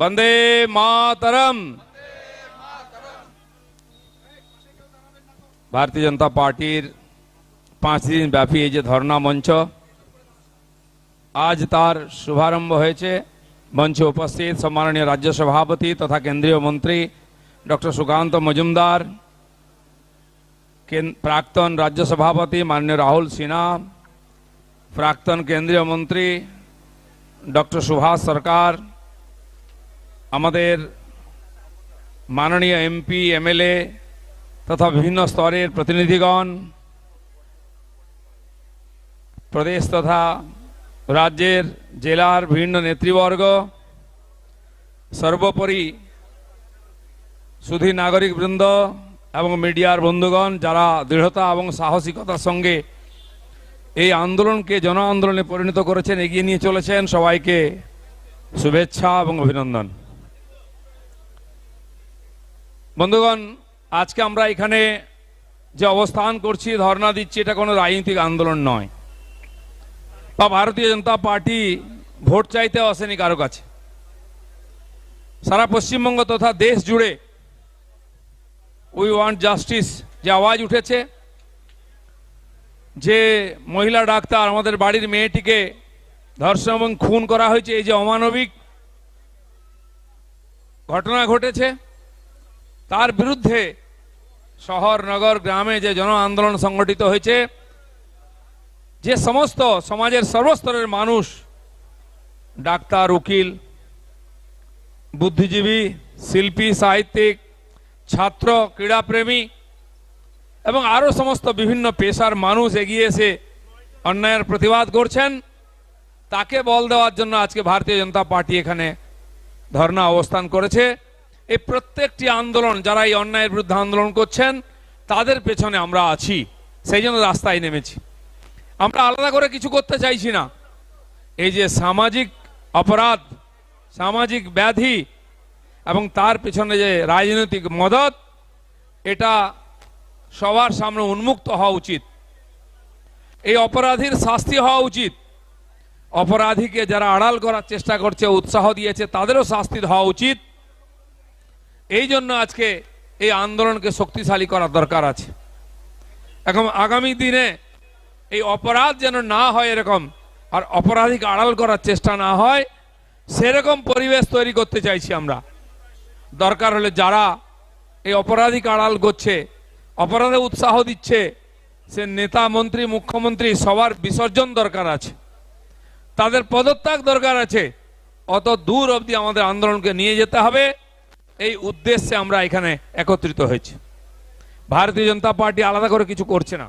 বন্দে মাতরম। ভারতীয় জনতা পার্টির পাঁচ দিন ব্যাপী এই যে ধর্ণা মঞ্চ, আজ তার শুভারম্ভ হয়েছে। মঞ্চে উপস্থিত সম্মাননীয় রাজ্য সভাপতি তথা কেন্দ্রীয় মন্ত্রী ডক্টর সুকান্ত মজুমদার প্রাক্তন রাজ্য সভাপতি মাননীয় রাহুল সিনহা, প্রাক্তন কেন্দ্রীয় মন্ত্রী ডক্টর সুভাষ সরকার আমাদের মাননীয় এমপি, এমএলএ তথা বিভিন্ন স্তরের প্রতিনিধিগণ, প্রদেশ তথা রাজ্যের জেলার বিভিন্ন নেতৃবর্গ, সর্বোপরি সুধী নাগরিক বৃন্দ এবং মিডিয়ার বন্ধুগণ, যারা দৃঢ়তা এবং সাহসিকতার সঙ্গে এই আন্দোলনকে জন আন্দোলনে পরিণত করেছেন, এগিয়ে নিয়ে চলেছেন, সবাইকে শুভেচ্ছা এবং অভিনন্দন। বন্ধুগণ, আজকে আমরা এখানে যে অবস্থান করছি, ধর্ণা দিচ্ছি, এটা কোনো রাজনৈতিক আন্দোলন নয়। বা ভারতীয় জনতা পার্টি ভোট চাইতে আসেনি কারও কাছে। সারা পশ্চিমবঙ্গ তথা দেশ জুড়ে উই ওয়ান্ট জাস্টিস, যে আওয়াজ উঠেছে, যে মহিলা ডাক্তার, আমাদের বাড়ির মেয়েটিকে ধর্ষণ এবং খুন করা হয়েছে, এই যে অমানবিক ঘটনা ঘটেছে তার বিরুদ্ধে শহর, নগর, গ্রামে যে জন আন্দোলন সংগঠিত হয়েছে, যে সমস্ত সমাজের সর্বস্তরের মানুষ, ডাক্তার, উকিল, বুদ্ধিজীবী, শিল্পী, সাহিত্যিক, ছাত্র, ক্রীড়াপ্রেমী এবং আরও সমস্ত বিভিন্ন পেশার মানুষ এগিয়ে এসে অন্যায়ের প্রতিবাদ করছেন, তাকে বল দেওয়ার জন্য আজকে ভারতীয় জনতা পার্টি এখানে ধর্ণা অবস্থান করেছে। এই প্রত্যেকটি আন্দোলন যারা এই অন্যায়ের বিরুদ্ধে আন্দোলন করছেন, তাদের পেছনে আমরা আছি। সেই জন্য রাস্তায় নেমেছি। আমরা আলাদা করে কিছু করতে চাইছি না। এই যে সামাজিক অপরাধ, সামাজিক ব্যাধি এবং তার পেছনে যে রাজনৈতিক মদত, এটা সবার সামনে উন্মুক্ত হওয়া উচিত। এই অপরাধীর শাস্তি হওয়া উচিত। অপরাধীকে যারা আড়াল করার চেষ্টা করছে, উৎসাহ দিয়েছে, তাদেরও শাস্তি হওয়া উচিত। এই জন্য আজকে এই আন্দোলনকে শক্তিশালী করার দরকার আছে। এখন আগামী দিনে এই অপরাধ যেন না হয় এরকম, আর অপরাধীকে আড়াল করার চেষ্টা না হয়, সেরকম পরিবেশ তৈরি করতে চাইছি আমরা। দরকার হলে যারা এই অপরাধীকে আড়াল করছে, অপরাধে উৎসাহ দিচ্ছে, সে নেতা, মন্ত্রী, মুখ্যমন্ত্রী, সবার বিসর্জন দরকার আছে। তাদের পদত্যাগ দরকার আছে। অত দূর অবধি আমাদের আন্দোলনকে নিয়ে যেতে হবে। এই উদ্দেশ্যে আমরা এখানে একত্রিত হয়েছি। ভারতীয় জনতা পার্টি আলাদা করে কিছু করছে না।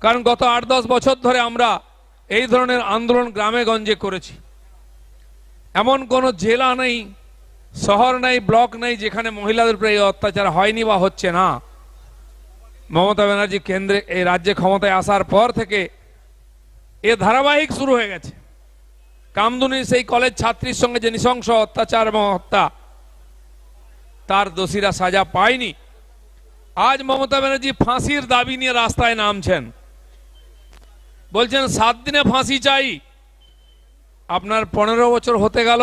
কারণ গত আট দশ বছর ধরে আমরা এই ধরনের আন্দোলন গ্রামে গঞ্জে করেছি। এমন কোনো জেলা নেই, শহর নেই, ব্লক নেই, যেখানে মহিলাদের উপরে এই অত্যাচার হয়নি বা হচ্ছে না। মমতা ব্যানার্জি কেন্দ্রে, এই রাজ্যে ক্ষমতায় আসার পর থেকে এ ধারাবাহিক শুরু হয়ে গেছে। কামদুনির সেই কলেজ ছাত্রীর সঙ্গে যে নৃশংস অত্যাচার এবং হত্যা তার দোষীরা সাজা পায়নি। আজ মমতা ব্যানার্জি ফাঁসির দাবি নিয়ে রাস্তায় নামছেন। বলছেন, সাত দিনে ফাঁসি চাই। আপনার পনেরো বছর হতে গেল।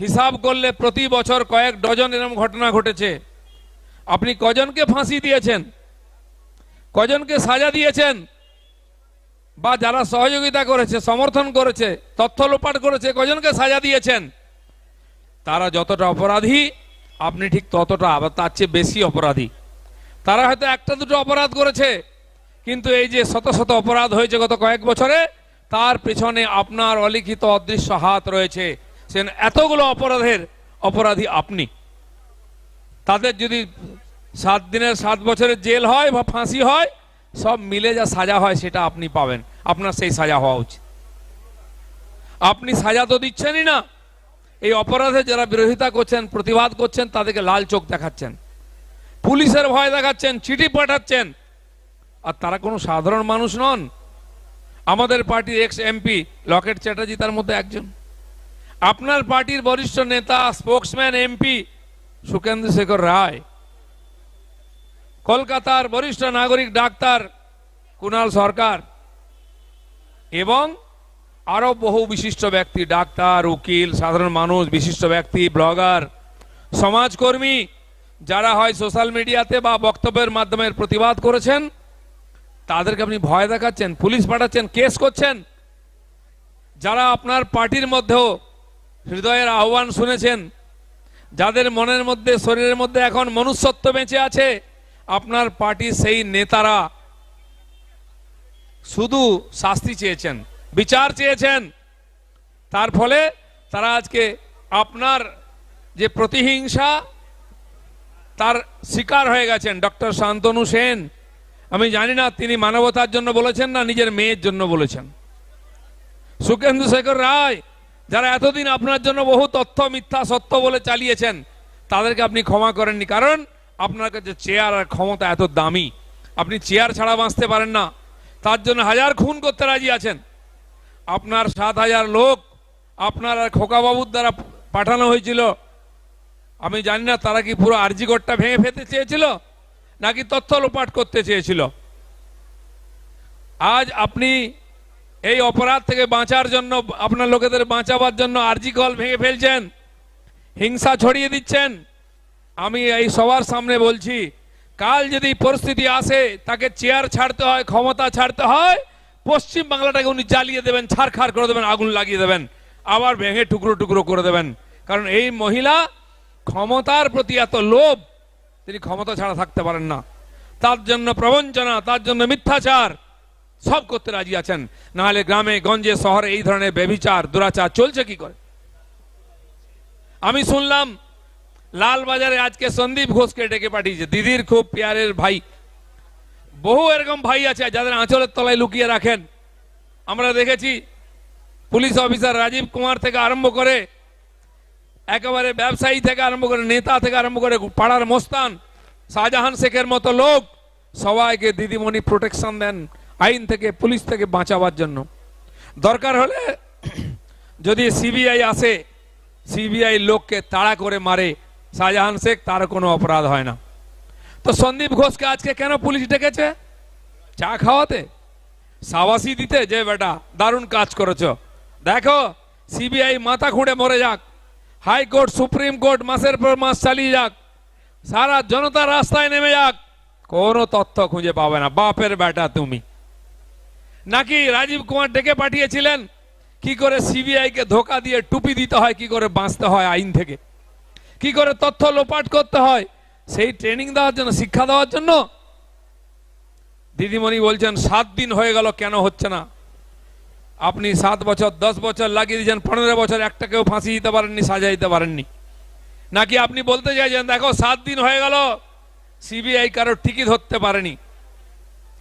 হিসাব করলে প্রতি বছর কয়েক ডজন এরকম ঘটনা ঘটেছে। আপনি কজনকে ফাঁসি দিয়েছেন? কজনকে সাজা দিয়েছেন? বা যারা সহযোগিতা করেছে, সমর্থন করেছে, তথ্য লোপাট করেছে, কজনকে সাজা দিয়েছেন? তারা যতটা অপরাধী আপনি ঠিক ততটা আবার তার চেয়ে বেশি অপরাধী। তারা হয়তো একটা দুটো অপরাধ করেছে, কিন্তু এই যে শত শত অপরাধ হয়েছে গত কয়েক বছরে, তার পেছনে আপনার অলিখিত অদৃশ্য হাত রয়েছে। সে এতগুলো অপরাধের অপরাধী আপনি। তাদের যদি সাত দিনের সাত বছরের জেল হয় বা ফাঁসি হয়, সব মিলে যা সাজা হয় সেটা আপনি পাবেন। আপনার সেই সাজা হওয়া উচিত। আপনি সাজা তো দিচ্ছেনই না। এই অপরাধে যারা বিরোধিতা করছেন, প্রতিবাদ করছেন, তাদেরকে লাল চোখ দেখাচ্ছেন। পুলিশের ভয় দেখাচ্ছেন, চিঠি পাঠাচ্ছেন। আর তারা কোনো সাধারণ মানুষ নন। আমাদের পার্টির এক্স এমপি লকেট চ্যাটার্জি তার মধ্যে একজন। আপনার পার্টির বরিষ্ঠ নেতা স্পোক্সম্যান এমপি সুকেন্দ্র শেখর রায়। কলকাতার বরিষ্ঠ নাগরিক ডাক্তার কুনাল সরকার। এবং আরও বহু বিশিষ্ট ব্যক্তি, ডাক্তার, উকিল, সাধারণ মানুষ, বিশিষ্ট ব্যক্তি, ব্লগার, সমাজকর্মী, যারা হয় সোশ্যাল মিডিয়াতে বা বক্তব্যের মাধ্যমে প্রতিবাদ করেছেন, তাদেরকে আপনি ভয় দেখাচ্ছেন, পুলিশ পাঠাচ্ছেন, কেস করছেন। যারা আপনার পার্টির মধ্যেও হৃদয়ের আহ্বান শুনেছেন, যাদের মনের মধ্যে, শরীরের মধ্যে এখন মনুষ্যত্ব বেঁচে আছে, আপনার পার্টির সেই নেতারা শুধু শাস্তি চেয়েছেন। বিচার চেয়েছেন। তার ফলে তারা আজকে আপনার যে প্রতিহিংসা, তার শিকার হয়ে গেছেন ডক্টর শান্তনু সেন। আমি জানি না তিনি মানবতার জন্য বলেছেন না নিজের মেয়ের জন্য বলেছেন। সুকেন্দু শেখর রায়, যারা এতদিন আপনার জন্য বহু তথ্য, মিথ্যা, সত্য বলে চালিয়েছেন, তাদেরকে আপনি ক্ষমা করেননি। কারণ আপনার কাছে চেয়ার আর ক্ষমতা এত দামি। আপনি চেয়ার ছাড়া বাঁচতে পারেন না। তার জন্য হাজার খুন করতে রাজি আছেন। আপনার সাত হাজার লোক আপনার আর খোকাবাবুর দ্বারা পাঠানো হয়েছিল। আমি জানি না তারা কি পুরো আরজিগড়টা ভেঙে ফেলতে চেয়েছিল, নাকি তথ্য লোপাট করতে চেয়েছিল। আজ আপনি এই অপরাধ থেকে বাঁচার জন্য, আপনার লোকেদের বাঁচাবার জন্য আর্জি কল ভেঙে ফেলছেন, হিংসা ছড়িয়ে দিচ্ছেন। আমি এই সবার সামনে বলছি, কাল যদি পরিস্থিতি আসে, তাকে চেয়ার ছাড়তে হয়, ক্ষমতা ছাড়তে হয় পশ্চিম বাংলাটাকে উনি জ্বালিয়ে দেবেন ছাড়খাড় করে দেবেন, আগুন লাগিয়ে দেবেন, আবার ভেঙে টুকরো টুকরো করে দেবেন। কারণ এই মহিলা ক্ষমতার প্রতি এত লোভ, তিনি ক্ষমতা ছাড়া থাকতে পারেন না। তার জন্য প্রবঞ্চনা, তার জন্য মিথ্যাচার, সব করতে রাজি আছেন। নাহলে গ্রামে, গঞ্জে, শহরে এই ধরনের বেবিচার দুরাচার চলছে কি করে? আমি শুনলাম, লালবাজারে আজকে সন্দীপ ঘোষকে ডেকে পাঠিয়েছে। দিদির খুব পেয়ারের ভাই। বহু এরকম ভাই আছে যাদের আঁচলের তলায় লুকিয়ে রাখেন। আমরা দেখেছি পুলিশ অফিসার রাজীব কুমার থেকে আরম্ভ করে, একেবারে ব্যবসায়ী থেকে আরম্ভ করে, নেতা থেকে আরম্ভ করে, পাড়ার মোস্তান, শাহজাহান শেখের মতো লোক সবাইকে দিদিমণি প্রোটেকশন দেন, আইন থেকে, পুলিশ থেকে বাঁচাবার জন্য। দরকার হলে যদি সিবিআই আসে, সিবিআই লোককে তাড়া করে মারে, শাহজাহান শেখ তার কোনো অপরাধ হয় না। তো সন্দীপ ঘোষকে আজকে কেন পুলিশ ডেকেছে? চা খাওয়াতে? সাবাসি দিতে? যে বেটা, দারুণ কাজ করেছ। দেখো, সিবিআই মাথা খুঁড়ে মরে যাক। হাইকোর্ট, সুপ্রিম কোর্ট মাসের পর মাস চালিয়ে যাক। সারা জনতা রাস্তায় নেমে যাক। কোনো তথ্য খুঁজে পাবে না। বাপের বেটা তুমি। নাকি রাজীব কুমার ডেকে পাঠিয়েছিলেন? কি করে সিবিআই কে ধোকা দিয়ে টুপি দিতে হয়, কি করে বাঁচতে হয় আইন থেকে? কি করে তথ্য লোপাট করতে হয়? সেই ট্রেনিং দেওয়ার জন্য, শিক্ষা দেওয়ার জন্য? দিদিমণি বলছেন, সাত দিন হয়ে গেল, কেন হচ্ছে না? আপনি সাত বছর, দশ বছর লাগিয়ে দিয়েছেন, পনেরো বছর একটা কেউ ফাঁসি দিতে পারেননি, সাজা দিতে পারেননি। নাকি আপনি বলতে চাইছেন, দেখো, সাত দিন হয়ে গেল, সিবিআই কারও ঠিকই ধরতে পারেনি।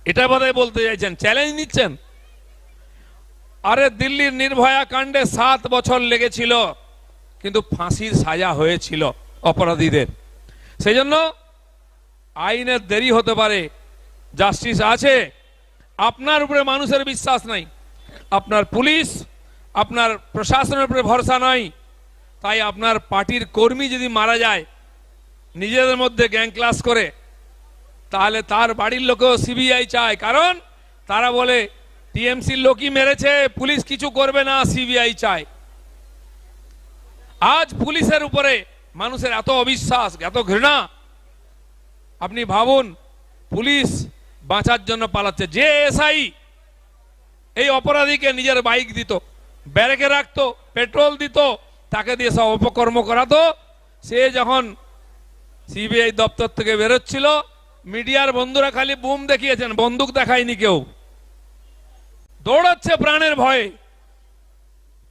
এটা বোধহয় বলতে চাইছেন চ্যালেঞ্জ নিচ্ছেন? আরে, দিল্লির নির্ভয়া কাণ্ডে সাত বছর লেগেছিল, কিন্তু ফাঁসির সাজা হয়েছিল অপরাধীদের। সেই জন্য আইনের দেরি হতে পারে। জাস্টিস আছে। আপনার উপরে মানুষের বিশ্বাস নাই। আপনার পুলিশ, আপনার প্রশাসনের উপরে ভরসা নাই। তাই আপনার পার্টির কর্মী যদি মারা যায়, নিজেদের মধ্যে গ্যাং ক্লাস করে, তাহলে তার বাড়ির লোকেও সিবিআই চায়। কারণ তারা বলে, টিএমসির লোকই মেরেছে, পুলিশ কিছু করবে না, সিবিআই চায়। আজ পুলিশের উপরে মানুষের এত অবিশ্বাস, এত ঘৃণা। আপনি ভাবুন, পুলিশ বাঁচার জন্য পালাচ্ছে। যে এসআই এই অপরাধীকে নিজের বাইক দিত, ব্যারেকে রাখতো, পেট্রোল দিত, তাকে দিয়ে সব অপকর্ম করাতো, সে যখন সিবিআই দপ্তর থেকে বেরোচ্ছিল, মিডিয়ার বন্ধুরা খালি বুম দেখিয়েছেন, বন্দুক দেখায়নি কেউ। দৌড়াচ্ছে প্রাণের ভয়ে।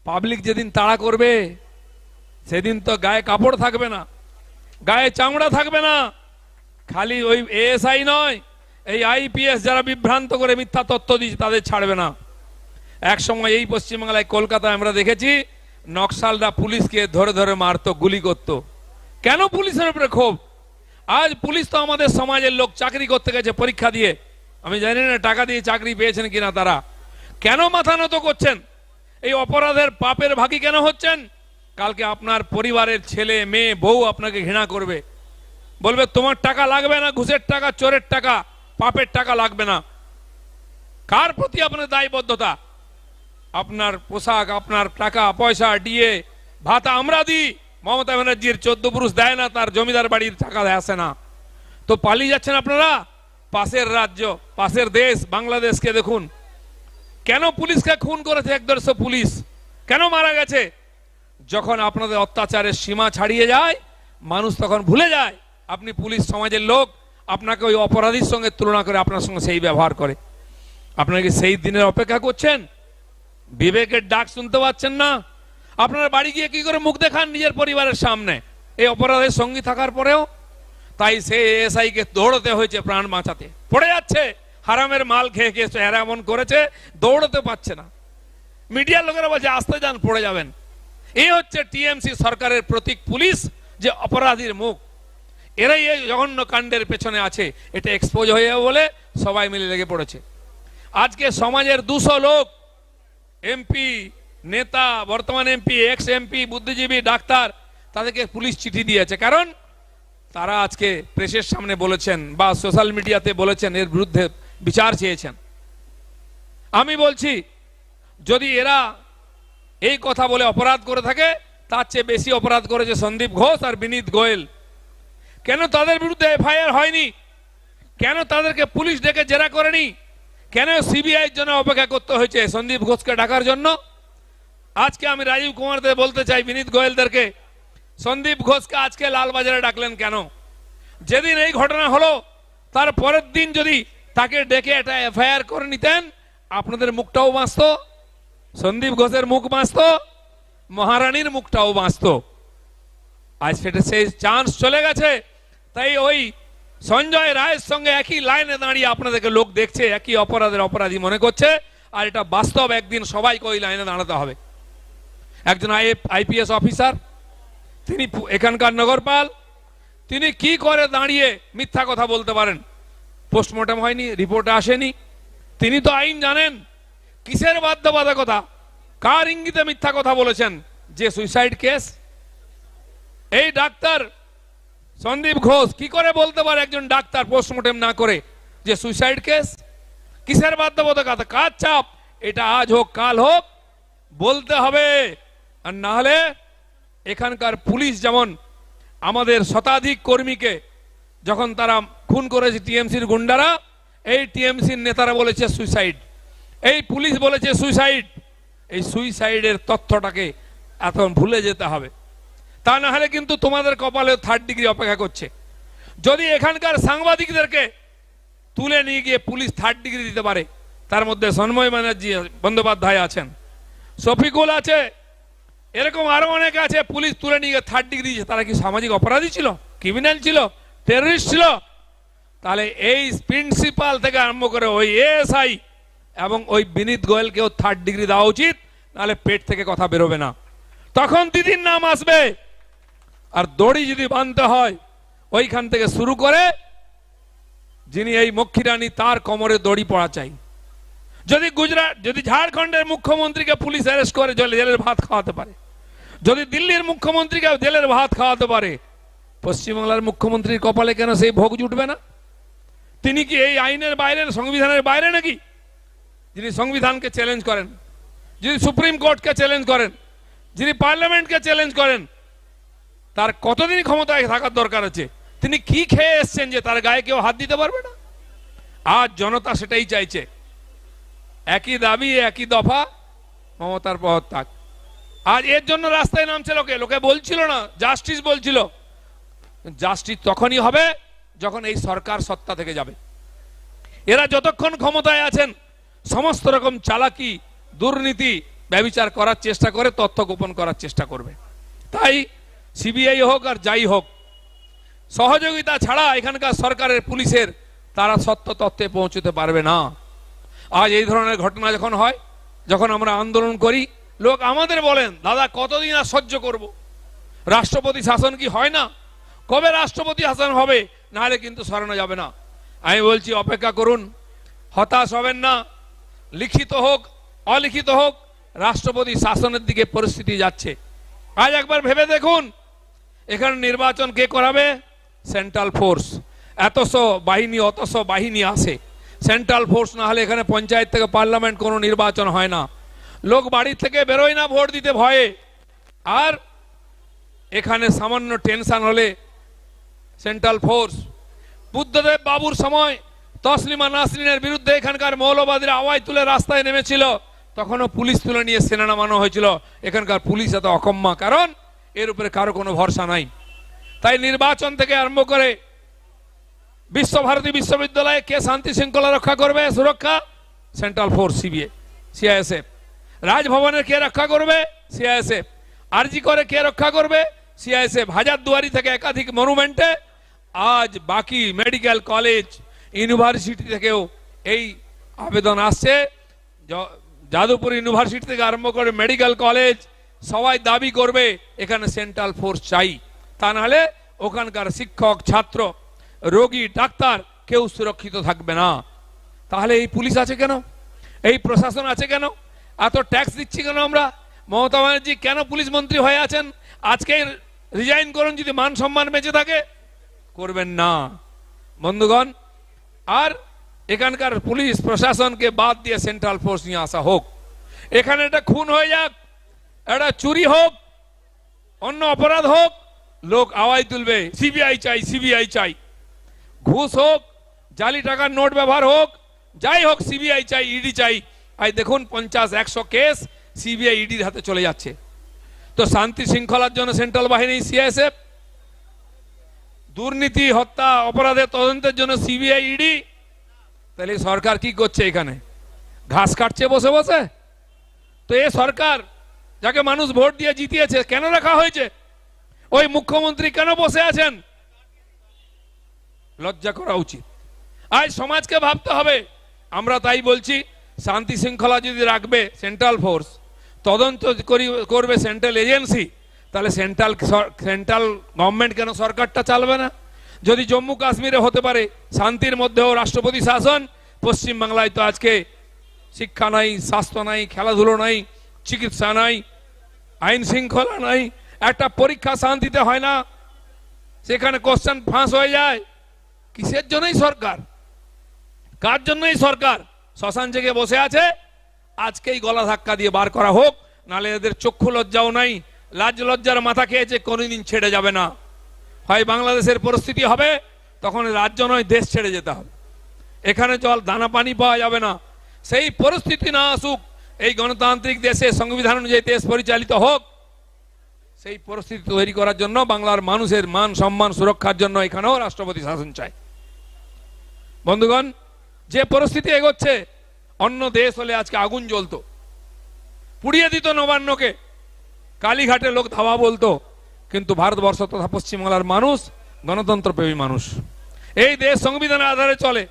পাবলিক যেদিন তাড়া করবে সেদিন তো গায়ে কাপড় থাকবে না, গায়ে চামড়া থাকবে না, খালি ওই এএসআই নয়, এই আইপিএস যারা বিভ্রান্ত করে মিথ্যা তথ্য দিচ্ছে তাদের ছাড়বে না। এক সময় এই পশ্চিমবাংলায় কলকাতায় আমরা দেখেছি নকশালরা পুলিশকে ধরে ধরে মারতো, গুলি করত। কেন পুলিশের উপরে ক্ষোভ? আজ পুলিশ তো আমাদের সমাজের লোক, চাকরি করতে গেছে পরীক্ষা দিয়ে। আমি জানি না টাকা দিয়ে চাকরি পেয়েছেন কিনা তারা। কেন মাথা নত করছেন? এই অপরাধের পাপের ভাগি কেন হচ্ছেন? কালকে আপনার পরিবারের ছেলে, মেয়ে, বউ আপনাকে ঘৃণা করবে। বলবে, তোমার টাকা লাগবে না, ঘুষের টাকা, চোরের টাকা, পাপের টাকা লাগবে না। কার প্রতি আপনার দায়বদ্ধতা? আপনার পোশাক, আপনার টাকা, পয়সা, ডিএ, ভাতা আমরা দিই। মমতা ব্যানার্জির চোদ্দ পুরুষ দেয় না, তার জমিদার বাড়ির টাকা আসে না। তো পালিয়ে যাচ্ছেন আপনারা? পাশের রাজ্য, পাশের দেশ, বাংলাদেশকে দেখুন। কেন পুলিশকে খুন করেছে এক দেড়শো পুলিশ? কেন মারা গেছে? যখন আপনাদের অত্যাচারের সীমা ছাড়িয়ে যায়, মানুষ তখন ভুলে যায়, আপনি পুলিশ সমাজের লোক, আপনাকে ওই অপরাধীর সঙ্গে তুলনা করে আপনার সঙ্গে সেই ব্যবহার করে। আপনারা কি সেই দিনের অপেক্ষা করছেন? বিবেকের ডাক শুনতে পাচ্ছেন না? আপনার বাড়ি গিয়ে কি করে মুখ দেখান নিজের পরিবারের সামনে? এই অপরাধের সঙ্গী থাকার পরেও? তাই সে এসআই কে দৌড়তে হয়েছে প্রাণ বাঁচাতে। পড়ে যাচ্ছে, হারামের মাল খেয়ে খেয়ে এমন করেছে, দৌড়তে পারছে না। মিডিয়ার লোকেরা বলছে, আসতে যান, পড়ে যাবেন। এই হচ্ছে টিএমসি সরকারের প্রতীক পুলিশ যে অপরাধীর মুখ। এরাই এই জঘন্য কাণ্ডের পেছনে আছে। এটা এক্সপোজ হয়ে যাবে বলে সবাই মিলে লেগে পড়েছে। আজকে সমাজের দুশো লোক এমপি নেতা, বর্তমান এমপি এক্স এমপি বুদ্ধিজীবী, ডাক্তার, তাদেরকে পুলিশ চিঠি দিয়েছে। কারণ তারা আজকে প্রেসের সামনে বলেছেন বা সোশ্যাল মিডিয়াতে বলেছেন, এর বিরুদ্ধে বিচার চেয়েছেন। আমি বলছি, যদি এরা এই কথা বলে অপরাধ করে থাকে, তার চেয়ে বেশি অপরাধ করেছে সন্দীপ ঘোষ আর বিনীত গোয়েল। কেন তাদের বিরুদ্ধে এফআইআর হয়নি? কেন তাদেরকে পুলিশ ডেকে জেরা করেনি? কেন সিবিআই জন্য অপেক্ষা করতে হয়েছে সন্দীপ ঘোষকে ডাকার জন্য? আজকে আমি রাজীব কুমারদের বলতে চাই বিনীত গোয়েলদেরকে, সন্দীপ ঘোষকে আজকে লালবাজারে ডাকলেন কেন? যেদিন এই ঘটনা হলো, তার পরের দিন যদি তাকে ডেকে একটা এফআইআর করে নিতেন, আপনাদের মুখটাও বাঁচত সন্দীপ ঘোষের মুখ বাঁচত, মহারানীর মুখটাও বাঁচত। আজ সেটা সেই চান্স চলে গেছে। তাই ওই সঞ্জয় রায়ের সঙ্গে একই লাইনে দাঁড়িয়ে আপনাদেরকে লোক দেখছে, একই অপরাধের অপরাধী মনে করছে, আর এটা বাস্তব একদিন সবাইকে ওই লাইনে দাঁড়াতে হবে। একজন আইপিএস অফিসার তিনি এখানকার নগরপাল, তিনি কি করে দাঁড়িয়ে মিথ্যা কথা বলতে পারেন? পোস্টমর্টম হয়নি রিপোর্টে আসেনি। তিনি তো আইন জানেন। কিসের বাধ্যবাধকতা? কার ইঙ্গিতে মিথ্যা কথা বলেছেন? যে সুইসাইড কেস এই ডাক্তার সন্দীপ ঘোষ কি করে বলতে পারে একজন ডাক্তার পোস্টমর্টম না করে যে সুইসাইড কেস কিসের বাধ্যবাধকতা? কার চাপ? এটা আজ হোক, কাল হোক, বলতে হবে। আর না হলে এখানকার পুলিশ যেমন আমাদের শতাধিক কর্মীকে যখন তারা খুন করেছে টিএমসির গুন্ডারা, এই টিএমসির নেতারা বলেছে সুইসাইড এই পুলিশ বলেছে সুইসাইড এই সুইসাইডের তথ্যটাকে এখন ভুলে যেতে হবে। তা না হলে কিন্তু তোমাদের কপালে থার্ড ডিগ্রি অপেক্ষা করছে। যদি এখানকার সাংবাদিকদেরকে তুলে নিয়ে গিয়ে পুলিশ থার্ড ডিগ্রি দিতে পারে, তার মধ্যে সন্ময় ব্যানার্জি বন্দ্যোপাধ্যায় আছেন, শফিকুল আছে, এরকম আরও অনেক আছে, পুলিশ তুলে নিয়ে গিয়ে থার্ড ডিগ্রি দিয়েছে। তারা কি সামাজিক অপরাধী ছিল? ক্রিমিনাল ছিল? টেররিস্ট ছিল? তাহলে এই প্রিন্সিপাল থেকে আরম্ভ করে ওই এএসআই এবং ওই বিনীত গোয়েলকেও থার্ড ডিগ্রি দেওয়া উচিত, নাহলে পেট থেকে কথা বেরোবে না। তখন দিদির নাম আসবে। আর দড়ি যদি বাঁধতে হয়, ওইখান থেকে শুরু করে যিনি এই মক্ষীরানী, তার কোমরে দড়ি পড়া চাই। যদি গুজরাট যদি ঝাড়খণ্ডের মুখ্যমন্ত্রীকে পুলিশ অ্যারেস্ট করে, জেলে জেলের ভাত খাওয়াতে পারে। যদি দিল্লির মুখ্যমন্ত্রীকে জেলের ভাত খাওয়াতে পারে, পশ্চিমবাংলার মুখ্যমন্ত্রীর কপালে কেন সেই ভোগ জুটবে না? তিনি কি এই আইনের বাইরে সংবিধানের বাইরে নাকি? যিনি সংবিধানকে চ্যালেঞ্জ করেন, যিনি সুপ্রিম কোর্টকে চ্যালেঞ্জ করেন, যিনি পার্লামেন্টকে চ্যালেঞ্জ করেন, তার কতদিন ক্ষমতায় থাকার দরকার আছে? তিনি কি খেয়ে এসছেন যে তার গায়ে কেউ হাত দিতে পারবে না? আজ জনতা সেটাই চাইছে। একই দাবি, একই দফা, মমতার পদত্যাগ আজ এর জন্য রাস্তায় নামছে লোকে। লোকে বলছিল না জাস্টিস বলছিল। জাস্টিস তখনই হবে যখন এই সরকার সত্তা থেকে যাবে। এরা যতক্ষণ ক্ষমতায় আছেন সমস্ত রকম চালাকি, দুর্নীতি ব্যবিচার করার চেষ্টা করে, তথ্য গোপন করার চেষ্টা করবে। তাই সিবিআই হোক আর যাই হোক, সহযোগিতা ছাড়া এখানকার সরকারের পুলিশের তারা সত্য তথ্যে পৌঁছতে পারবে না। আজ এই ধরনের ঘটনা যখন হয়, যখন আমরা আন্দোলন করি, লোক আমাদের বলেন, দাদা, কতদিন আর সহ্য করব? রাষ্ট্রপতি শাসন কি হয় না? কবে রাষ্ট্রপতি শাসন হবে? নাহলে কিন্তু সরানো যাবে না। আমি বলছি, অপেক্ষা করুন, হতাশ হবেন না। লিখিত হোক, অলিখিত হোক, রাষ্ট্রপতি শাসনের দিকে পরিস্থিতি যাচ্ছে। আজ একবার ভেবে দেখুন, এখানে নির্বাচন কে করাবে? সেন্ট্রাল ফোর্স এতশো বাহিনী অতশো বাহিনী আসে। সেন্ট্রাল ফোর্স না হলে এখানে পঞ্চায়েত থেকে পার্লামেন্ট কোনো নির্বাচন হয় না। লোক বাড়ি থেকে বেরোয় না ভোট দিতে ভয়ে। আর এখানে সামান্য টেনশন হলে সেন্ট্রাল ফোর্স বুদ্ধদেব বাবুর সময় তসলিমা নাসরিনের বিরুদ্ধে এখানকার মৌলবাদীরা আওয়াজ তুলে রাস্তায় নেমেছিল। তখনও পুলিশ তুলে নিয়ে সেনা নামানো হয়েছিল। এখানকার পুলিশ এত অকম্মা। কারণ এর উপরে কারও কোনো ভরসা নাই। তাই নির্বাচন থেকে আরম্ভ করে বিশ্বভারতী বিশ্ববিদ্যালয়ে কে শান্তি শৃঙ্খলা রক্ষা করবে? সুরক্ষা? সেন্ট্রাল ফোর্স সিবিএ সিআইএসএফ রাজভবনের কে রক্ষা করবে? সিআইএসএফ আরজি করে কে রক্ষা করবে? সিআইএসএফ হাজারদুয়ারি থেকে একাধিক মনুমেন্টে। আজ বাকি মেডিকেল কলেজ ইউনিভার্সিটি থেকেও এই আবেদন আসছে। যাদবপুর ইউনিভার্সিটি থেকে আরম্ভ করে মেডিকেল কলেজ সবাই দাবি করবে এখানে সেন্ট্রাল ফোর্স চাই। তা নাহলে ওখানকার শিক্ষক, ছাত্র, রোগী, ডাক্তার কেউ সুরক্ষিত থাকবে না। তাহলে এই পুলিশ আছে কেন? এই প্রশাসন আছে কেন? এত ট্যাক্স দিচ্ছি কেন আমরা? মমতা ব্যানার্জি কেন পুলিশ মন্ত্রী হয়ে আছেন? আজকে রিজাইন করুন যদি মান সম্মান বেঁচে থাকে। করবেন না। বন্ধুগণ আর এখানকার পুলিশ প্রশাসনকে বাদ দিয়ে সেন্ট্রাল ফোর্স নিয়ে আসা হোক। এখানে একটা খুন হয়ে যাক, একটা চুরি হোক, অন্য অপরাধ হোক, লোক আওয়াজ তুলবে সিবিআই চাই সিবিআই চাই। ঘুষ হোক, জালি টাকার নোট ব্যবহার হোক, যাই হোক সিবিআই চাই ইডি চাই। আজ দেখুন, পঞ্চাশ, একশো কেস সিবিআই ইডির হাতে চলে যাচ্ছে। তো শান্তি শৃঙ্খলার জন্য সেন্ট্রাল বাহিনী সিএসএফ দুর্নীতি, হত্যা, অপরাধের তদন্তের জন্য সিবিআই ইডি তাহলে সরকার কি করছে এখানে? ঘাস কাটছে বসে বসে? তো এ সরকার যাকে মানুষ ভোট দিয়ে জিতিয়েছে, কেন রাখা হয়েছে? ওই মুখ্যমন্ত্রী কেন বসে আছেন? লজ্জা করা উচিত। আজ সমাজকে ভাবতে হবে। আমরা তাই বলছি, শান্তি শৃঙ্খলা যদি রাখবে সেন্ট্রাল ফোর্স তদন্ত করি- করবে সেন্ট্রাল এজেন্সি তাহলে সেন্ট্রাল সেন্ট্রাল গভর্নমেন্ট কেন সরকারটা চালবে না? যদি জম্মু কাশ্মীরে হতে পারে, শান্তির মধ্যেও রাষ্ট্রপতি শাসন, পশ্চিম বাংলায় তো আজকে শিক্ষা নাই, স্বাস্থ্য নাই, খেলাধুলো নাই, চিকিৎসা নাই, আইন শৃঙ্খলা নাই, একটা পরীক্ষা শান্তিতে হয় না, সেখানে কোশ্চেন ফাঁস হয়ে যায়। কিসের জন্যই সরকার? কার জন্যই সরকার? শ্মশান জেগে বসে আছে, আজকেই গলা ধাক্কা দিয়ে বার করা হোক, নালে এদের চক্ষু লজ্জাও নাই লাজ লজ্জার মাথা খেয়েছে কোনোদিন ছেড়ে যাবে না। হয় বাংলাদেশের পরিস্থিতি হবে, তখন রাজ্য নয়, দেশ ছেড়ে যেতে হবে। এখানে জল দানা পানি পাওয়া যাবে না। সেই পরিস্থিতি না আসুক, এই গণতান্ত্রিক দেশে সংবিধান অনুযায়ী দেশ পরিচালিত হোক, সেই পরিস্থিতি তৈরি করার জন্য বাংলার মানুষের মান সম্মান সুরক্ষার জন্য এখানেও রাষ্ট্রপতি শাসন চাই বন্ধুগণ, যে পরিস্থিতি এগোচ্ছে, অন্য দেশ হলে আজকে আগুন জ্বলতো। পুড়িয়ে দিত নবান্নকে। কালীঘাটে লোক ধাওয়া বলতো, কিন্তু ভারতবর্ষ তথা পশ্চিমবাংলার মানুষ গণতন্ত্রপ্রেমী মানুষ। এই দেশ সংবিধানের আধারে চলে।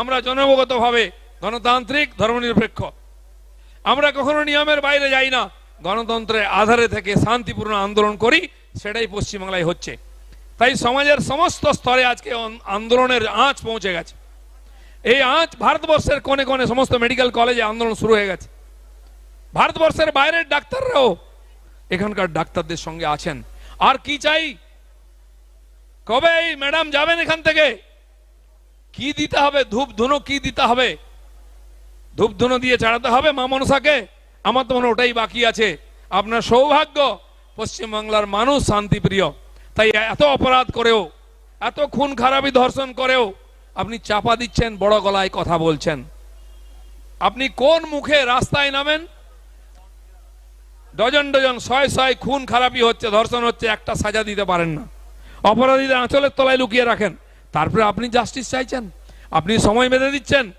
আমরা জনগতভাবে গণতান্ত্রিক ধর্মনিরপেক্ষ। আমরা কখনো নিয়মের বাইরে যাই না। গণতন্ত্রের আধারে থেকে শান্তিপূর্ণ আন্দোলন করি, সেটাই পশ্চিমবাংলায় হচ্ছে। তাই সমাজের সমস্ত স্তরে আজকে আন্দোলনের আঁচ পৌঁছে গেছে। এই আঁচ ভারতবর্ষের কোণে কোণে সমস্ত মেডিকেল কলেজে আন্দোলন শুরু হয়ে গেছে। ভারতবর্ষের বাইরের ডাক্তাররাও এখানকার ডাক্তারদের সঙ্গে আছেন। আর কি চাই? কবে এই ম্যাডাম যাবেন এখান থেকে? কি দিতে হবে? ধূপ ধুনো কি দিতে হবে? ধূপ ধুনো দিয়ে চাড়াতে হবে মা মনসাকে? আমার তো মনে ওটাই বাকি আছে। আপনার সৌভাগ্য, পশ্চিমবাংলার মানুষ শান্তিপ্রিয়। তাই এত অপরাধ করেও, এত খুন খারাপি ধর্ষণ করেও আপনি চাপা দিচ্ছেন, বড় গলায় কথা বলছেন। আপনি কোন মুখে রাস্তায় নামেন? ডজন ডজন, ছয় ছয় খুন খারাপি হচ্ছে, ধর্ষণ হচ্ছে, একটা সাজা দিতে পারেন না। অপরাধীদের আঁচলের তলায় লুকিয়ে রাখেন। তারপরে আপনি জাস্টিস চাইছেন, আপনি সময় বেঁধে দিচ্ছেন।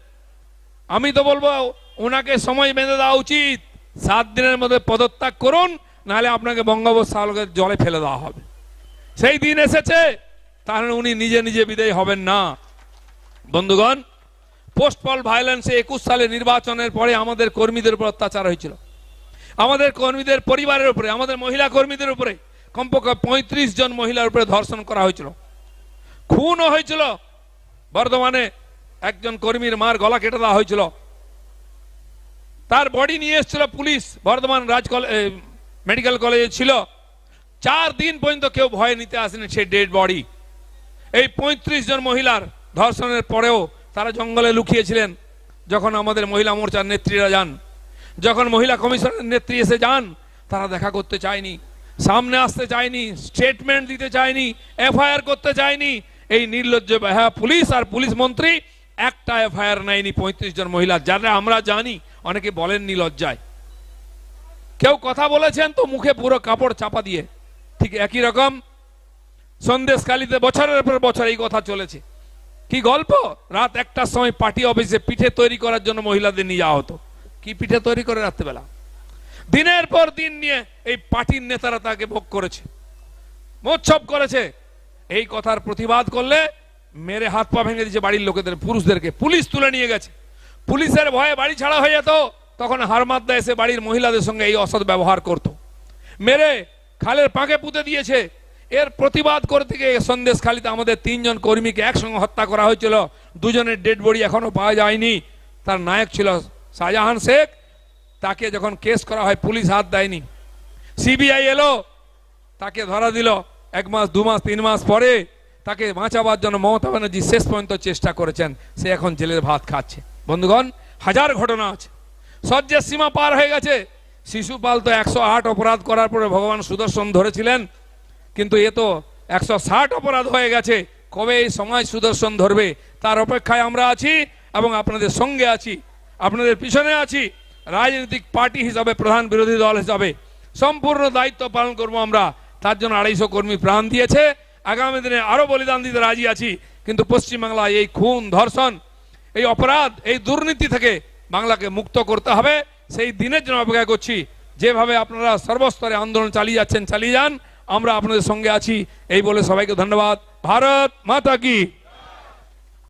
আমি তো বলব, ওনাকে সময় বেঁধে দেওয়া উচিত। সাত দিনের মধ্যে পদত্যাগ করুন, নাহলে আপনাকে বঙ্গোপসাগরের জলে ফেলে দেওয়া হবে। সেই দিন এসেছে, তাহলে উনি নিজে নিজে বিদায় হবেন না। বন্ধুগণ পোস্ট পল ভায়োলেন্সে একুশ সালে নির্বাচনের পরে আমাদের কর্মীদের উপর অত্যাচার হয়েছিল। আমাদের কর্মীদের পরিবারের উপরে, আমাদের মহিলা কর্মীদের উপরে কমপক্ষে পঁয়ত্রিশ জন মহিলার উপরে ধর্ষণ করা হয়েছিল। খুনও হয়েছিল। বর্ধমানে একজন কর্মীর মার গলা কেটে দেওয়া হয়েছিল। তার বডি নিয়ে এসেছিল পুলিশ, বর্ধমান রাজ মেডিকেল কলেজে ছিল। চার দিন পর্যন্ত কেউ ভয় নিতে আসেনি সেই ডেড বডি। এই পঁয়ত্রিশ জন মহিলার ধর্ষণের পরেও তারা জঙ্গলে লুকিয়েছিলেন, যখন আমাদের মহিলা মোর্চার নেত্রীরা যান। যখন মহিলা কমিশনের নেত্রী এসে যান, তারা দেখা করতে চায়নি, সামনে আসতে চায়নি স্টেটমেন্ট দিতে চায়নি, এফআইআর করতে চায়নি। এই নির্লজ্জ বেহা পুলিশ আর পুলিশ মন্ত্রী একটা এফআইআর নেয়নি পঁয়ত্রিশ জন মহিলা। যারা আমরা জানি, অনেকে বলেননি লজ্জায়। কেউ কথা বলেছেন তো মুখে পুরো কাপড় চাপা দিয়ে। ঠিক একই রকম সন্দেশ সন্দেশকালীতে বছরের পর বছর এই কথা চলেছে। কি গল্প? রাত একটার সময় পার্টি অফিসে পিঠে তৈরি করার জন্য মহিলাদের নিয়ে যাওয়া হতো। কি পিঠে তৈরি করে রাত্রেবেলা। দিনের পর দিন নিয়ে এই পার্টির নেতারা তাকে ভোগ করেছে। মোৎসব করেছে। এই কথার প্রতিবাদ করলে মেরে হাত পা ভেঙে দিয়েছে বাড়ির লোকেদের, পুরুষদেরকে। পুলিশ তুলে নিয়ে গেছে। পুলিশের ভয়ে বাড়ি ছাড়া হয়ে যেত, তখন হারমাদ্দা এসে বাড়ির মহিলাদের সঙ্গে এই অসৎ ব্যবহার করত। মেরে খালের পাকে পুঁতে দিয়েছে। এর প্রতিবাদ করতে গিয়ে সন্দেশ খালিতে আমাদের তিনজন কর্মীকে একসঙ্গে হত্যা করা হয়েছিল। দুজনের ডেড বডি এখনও পাওয়া যায়নি। তার নায়ক ছিল শাহজাহান শেখ, তাকে যখন কেস করা হয়, পুলিশ হাত দেয়নি। সিবিআই এলো, তাকে ধরা দিল। এক মাস, দু মাস, তিন মাস পরে তাকে বাঁচাবার জন্য মমতা ব্যানার্জি শেষ পর্যন্ত চেষ্টা করেছেন। সে এখন জেলের ভাত খাচ্ছে। বন্ধুগণ, হাজার ঘটনা আছে। সহ্যের সীমা পার হয়ে গেছে। শিশুপাল তো একশো আট অপরাধ করার পরে ভগবান সুদর্শন ধরেছিলেন। কিন্তু এ তো একশো ষাট অপরাধ হয়ে গেছে। কবে এই সময় সুদর্শন ধরবে? তার অপেক্ষায় আমরা আছি এবং আপনাদের সঙ্গে আছি। আপনাদের পিছনে আছি। রাজনৈতিক পার্টি হিসাবে, প্রধান বিরোধী দল হিসাবে। সম্পূর্ণ দায়িত্ব পালন করব আমরা। তার জন্য আড়াইশো কর্মী প্রাণ দিয়েছে। আগামী দিনে আরও বলিদান দিতে রাজি আছি। কিন্তু পশ্চিমবাংলায় এই খুন, ধর্ষণ, এই অপরাধ, এই দুর্নীতি থেকে বাংলাকে মুক্ত করতে হবে। সেই দিনের জন্য অপেক্ষা করছি। যেভাবে আপনারা সর্বস্তরে আন্দোলন চালিয়ে যাচ্ছেন, চালিয়ে যান, আমরা আপনাদের সঙ্গে আছি। এই বলে সবাইকে ধন্যবাদ। ভারত মাতা কি।